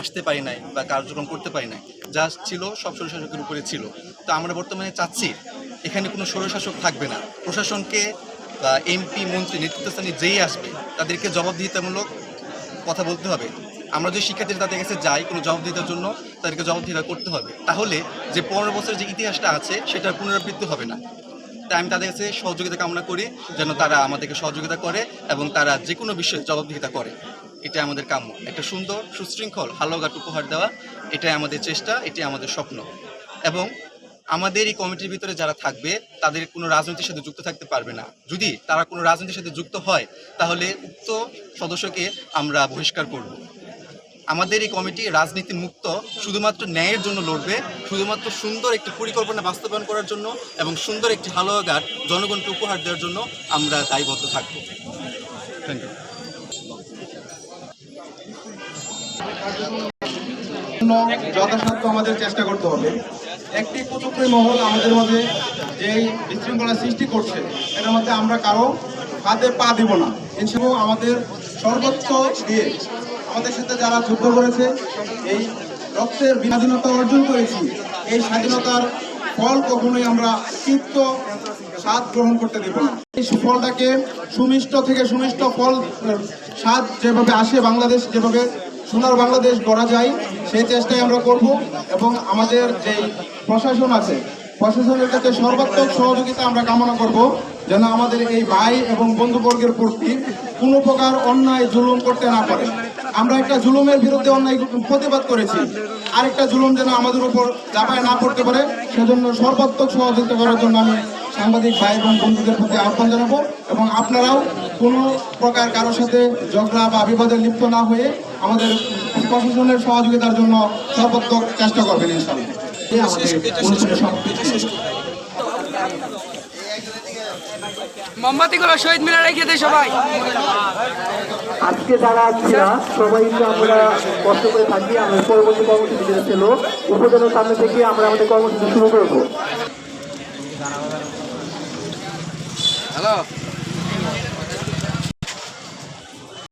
আসতে পারি নাই বা কার্যক্রম করতে পারি নাই। যা ছিল সব স্বৈরশাসকের উপরে ছিল। তো আমরা বর্তমানে চাচ্ছি, এখানে কোনো স্বৈরশাসক থাকবে না। প্রশাসনকে বা এমপি মন্ত্রী নেতৃত্বস্থানে যেই আসবে, তাদেরকে জবাবদিহিতামূলক কথা বলতে হবে। আমরা যদি শিক্ষার্থীরা তাদের কাছে যাই কোনো জবাবদিহিতার জন্য, তাদেরকে জবাবদিহিতা করতে হবে। তাহলে যে পনেরো বছরের যে ইতিহাসটা আছে, সেটার পুনরাবৃত্তি হবে না। তাই আমি তাদের কাছে সহযোগিতা কামনা করি, যেন তারা আমাদেরকে সহযোগিতা করে এবং তারা যে কোনো বিষয়ে জবাবদিহিতা করে। এটা আমাদের কাম্য। একটা সুন্দর, সুশৃঙ্খল হালগাট উপহার দেওয়া, এটাই আমাদের চেষ্টা এটি আমাদের স্বপ্ন। এবং আমাদের এই কমিটির ভিতরে যারা থাকবে, তাদের কোনো রাজনীতির সাথে যুক্ত থাকতে পারবে না। যদি তারা কোনো রাজনীতির সাথে যুক্ত হয়, তাহলে উক্ত সদস্যকে আমরা বহিষ্কার করব। আমাদের এই কমিটি রাজনীতি মুক্ত শুধুমাত্র ন্যায়ের জন্য লড়বে, শুধুমাত্র সুন্দর একটি পরিকল্পনা বাস্তবায়ন করার জন্য এবং সুন্দর একটি হালুয়াঘাট জনগণকে উপহার দেওয়ার জন্য আমরা দায়বদ্ধ থাকব। থ্যাংক ইউ যথাসাধ্য আমাদের চেষ্টা করতে হবে। একটি কুচক্রী মহল আমাদের মধ্যে যেই বিশৃঙ্খলা সৃষ্টি করছে, এটার মধ্যে আমরা কারও হাতে পা দিব না। এছাড়াও আমাদের সর্বোচ্চ দিয়ে আমাদের সাথে যারা যুদ্ধ করেছে, এই রক্তের স্বাধীনতা অর্জন করেছি, এই স্বাধীনতার ফল কখনোই আমরা তৃপ্ত স্বাদ গ্রহণ করতে দেব না। এই ফলটাকে সুমিষ্ট থেকে সুমিষ্ট ফল স্বাদ যেভাবে আসে বাংলাদেশ, যেভাবে সোনার বাংলাদেশ গড়া যায়, সেই চেষ্টাই আমরা করব এবং আমাদের যে প্রশাসন আছে, প্রশাসনের কাছে সর্বাত্মক সহযোগিতা আমরা কামনা করব যেন আমাদের এই ভাই এবং বন্ধুবর্গের প্রতি কোনো প্রকার অন্যায়, জুলুম করতে না পারে। আমরা একটা জুলুমের বিরুদ্ধে অন্যায় প্রতিবাদ করেছি, আরেকটা জুলুম যেন আমাদের উপর চাপায় না পড়তে পারে, সেজন্য সর্বাত্মক সহযোগিতা করার জন্য আমি সাংবাদিক ভাই এবং বন্ধুদের প্রতি আহ্বান জানাব এবং আপনারাও কোনো প্রকার কারোর সাথে ঝগড়া বা বিবাদে লিপ্ত না হয়ে আমাদের প্রশাসনের সহযোগিতার জন্য সর্বাত্মক চেষ্টা করবেন ইনশাআল্লাহ। এই আমাদের অনুষ্ঠানের সমাপ্তি। মোমবাতিগুলো শহীদ মিনারে রেখে দেয় সবাই। আজকে যারা আছি না সবাই আমরা কষ্ট করে থাকি আমরা পরবর্তী কর্মসূচি যেটা ছিল। উপজেলার সামনে থেকে আমরা আমাদের কর্মসূচি শুরু করব। হ্যালো